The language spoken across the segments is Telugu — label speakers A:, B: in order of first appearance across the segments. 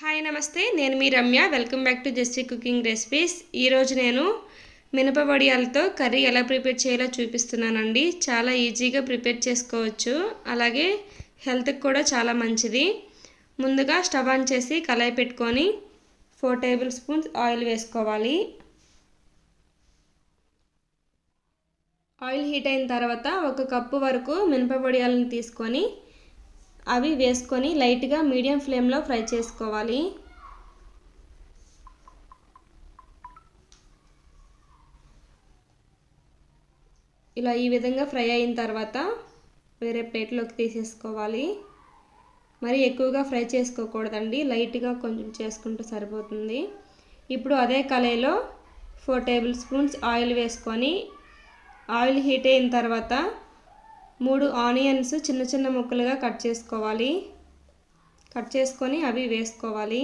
A: హాయ్ నమస్తే. నేను మీ Ramya. Welcome back to Jessie cooking recipes. ఈరోజు నేను మినప వడియాలతో కర్రీ ఎలా ప్రిపేర్ చేయాలో చూపిస్తున్నానండి. చాలా ఈజీగా ప్రిపేర్ చేసుకోవచ్చు. అలాగే హెల్త్కి కూడా చాలా మంచిది. ముందుగా స్టవ్ ఆన్ చేసి కళాయి పెట్టుకొని ఫోర్ టేబుల్ స్పూన్స్ ఆయిల్ వేసుకోవాలి. ఆయిల్ హీట్ అయిన తర్వాత ఒక కప్పు వరకు మినప వడియాలను తీసుకొని అవి వేసుకొని లైట్గా మీడియం ఫ్లేమ్లో ఫ్రై చేసుకోవాలి. ఇలా ఈ విధంగా ఫ్రై అయిన తర్వాత వేరే ప్లేట్లోకి తీసేసుకోవాలి. మరి ఎక్కువగా ఫ్రై చేసుకోకూడదండి. లైట్గా కొంచెం చేసుకుంటే సరిపోతుంది. ఇప్పుడు అదే కళాయిలో ఫోర్ టేబుల్ స్పూన్స్ ఆయిల్ వేసుకొని ఆయిల్ హీట్ అయిన తర్వాత మూడు ఆనియన్స్ చిన్న చిన్న ముక్కలుగా కట్ చేసుకోవాలి. కట్ చేసుకొని అవి వేసుకోవాలి.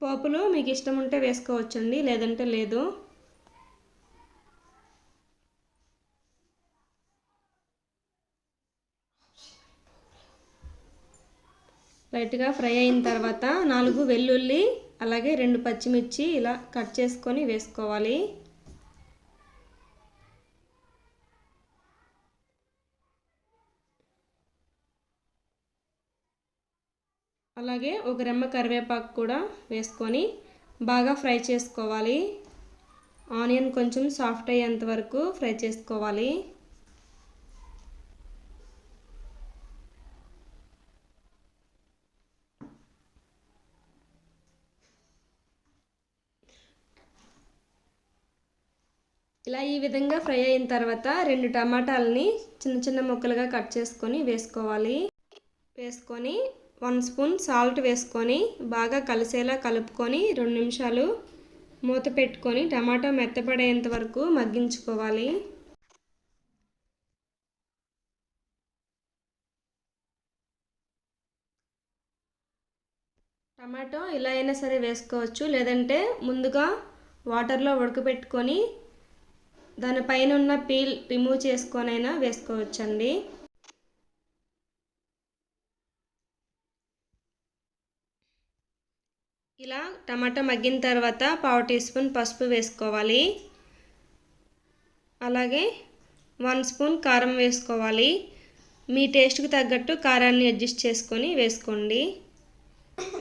A: పోపులు మీకు ఇష్టం ఉంటే వేసుకోవచ్చండి లేదంటే లేదు. లైట్గా ఫ్రై అయిన తర్వాత నాలుగు వెల్లుల్లి అలాగే రెండు పచ్చిమిర్చి ఇలా కట్ చేసుకొని వేసుకోవాలి. అలాగే ఒక రెమ్మ కరివేపాకు కూడా వేసుకొని బాగా ఫ్రై చేసుకోవాలి. ఆనియన్ కొంచెం సాఫ్ట్ అయ్యేంత వరకు ఫ్రై చేసుకోవాలి. ఇలా ఈ విధంగా ఫ్రై అయిన తర్వాత రెండు టమాటాలని చిన్న చిన్న ముక్కలుగా కట్ చేసుకొని వేసుకోవాలి. వేసుకొని వన్ స్పూన్ సాల్ట్ వేసుకొని బాగా కలిసేలా కలుపుకొని రెండు నిమిషాలు మూత పెట్టుకొని టమాటా మెత్తపడేంత వరకు మగ్గించుకోవాలి. టమాటో ఇలా అయినా సరే వేసుకోవచ్చు లేదంటే ముందుగా వాటర్లో ఉడకబెట్టుకొని దానిపైన ఉన్న పీల్ రిమూవ్ చేసుకొనైనా వేసుకోవచ్చండి. ఇలా టమాటా మగ్గిన తర్వాత పావు టీ స్పూన్ పసుపు వేసుకోవాలి. అలాగే వన్ స్పూన్ కారం వేసుకోవాలి. మీ టేస్ట్కి తగ్గట్టు కారాన్ని అడ్జస్ట్ చేసుకొని వేసుకోండి.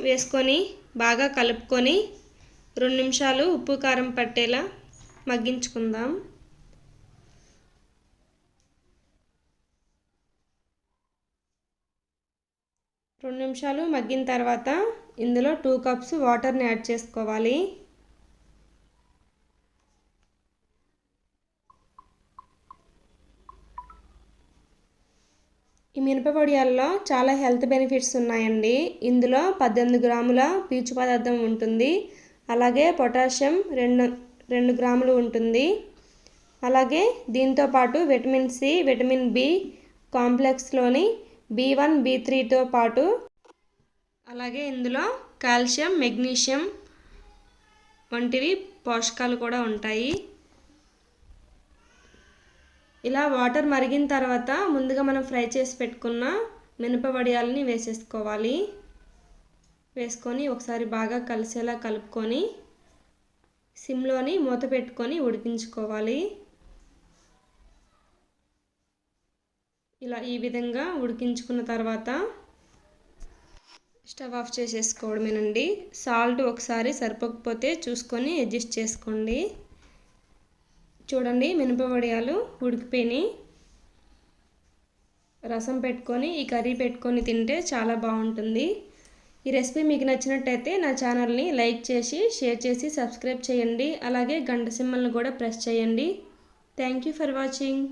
A: వేసుకొని బాగా కలుపుకొని రెండు నిమిషాలు ఉప్పు కారం పట్టేలా మగ్గించుకుందాం. రెండు నిమిషాలు మగ్గిన తర్వాత ఇందులో టూ కప్స్ వాటర్ని యాడ్ చేసుకోవాలి. ఈ మినపపొడియాల్లో చాలా హెల్త్ బెనిఫిట్స్ ఉన్నాయండి. ఇందులో పద్దెనిమిది గ్రాముల పీచు పదార్థం ఉంటుంది. అలాగే పొటాషియం రెండు రెండు గ్రాములు ఉంటుంది. అలాగే దీంతోపాటు విటమిన్ సి విటమిన్ బి కాంప్లెక్స్లోని బి వన్ బీ త్రీతో పాటు అలాగే ఇందులో కాల్షియం మెగ్నీషియం వంటివి పోషకాలు కూడా ఉంటాయి. ఇలా వాటర్ మరిగిన తర్వాత ముందుగా మనం ఫ్రై చేసి పెట్టుకున్న మినప వడియాలని వేసేసుకోవాలి. వేసుకొని ఒకసారి బాగా కలిసేలా కలుపుకొని సిమ్లోని మూత పెట్టుకొని ఉడికించుకోవాలి. ఇలా ఈ విధంగా ఉడికించుకున్న తర్వాత స్టవ్ ఆఫ్ చేసేసుకోవడమేనండి. సాల్ట్ ఒకసారి సరిపోకపోతే చూసుకొని అడ్జస్ట్ చేసుకోండి. చూడండి మినపవడియాలు ఉడికిపోయినాయి. రసం పెట్టుకొని ఈ కర్రీ పెట్టుకొని తింటే చాలా బాగుంటుంది. ఈ రెసిపీ మీకు నచ్చినట్టయితే నా ఛానల్ని లైక్ చేసి షేర్ చేసి సబ్స్క్రైబ్ చేయండి. అలాగే గంట సింబల్ని కూడా ప్రెస్ చేయండి. Thank you for watching.